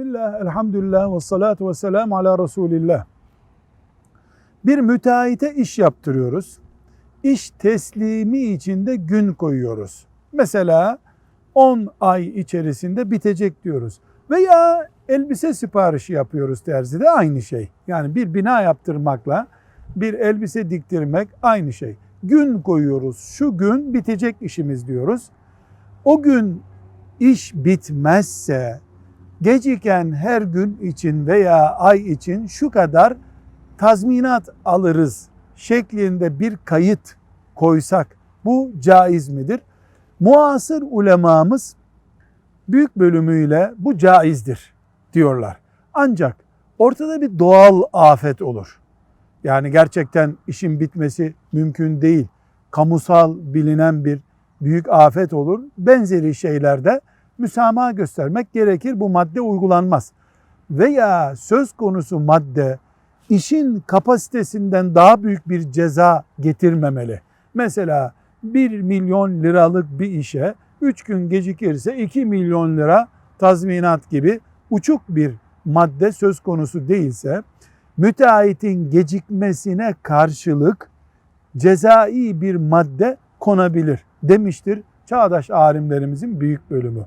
Bismillah, elhamdülillah ve salatu ve selamu ala Resulillah. Bir müteahhite iş yaptırıyoruz. İş teslimi içinde gün koyuyoruz. Mesela 10 ay içerisinde bitecek diyoruz. Veya elbise siparişi yapıyoruz terzide aynı şey. Yani bir bina yaptırmakla bir elbise diktirmek aynı şey. Gün koyuyoruz. Şu gün bitecek işimiz diyoruz. O gün iş bitmezse geciken her gün için veya ay için şu kadar tazminat alırız şeklinde bir kayıt koysak bu caiz midir? Muasır ulemamız büyük bölümüyle bu caizdir diyorlar. Ancak ortada bir doğal afet olur. Yani gerçekten işin bitmesi mümkün değil. Kamusal bilinen bir büyük afet olur. Benzeri şeylerde müsamaha göstermek gerekir. Bu madde uygulanmaz. Veya söz konusu madde işin kapasitesinden daha büyük bir ceza getirmemeli. Mesela 1 milyon liralık bir işe 3 gün gecikirse 2 milyon lira tazminat gibi uçuk bir madde söz konusu değilse müteahhitin gecikmesine karşılık cezai bir madde konabilir demiştir çağdaş alimlerimizin büyük bölümü.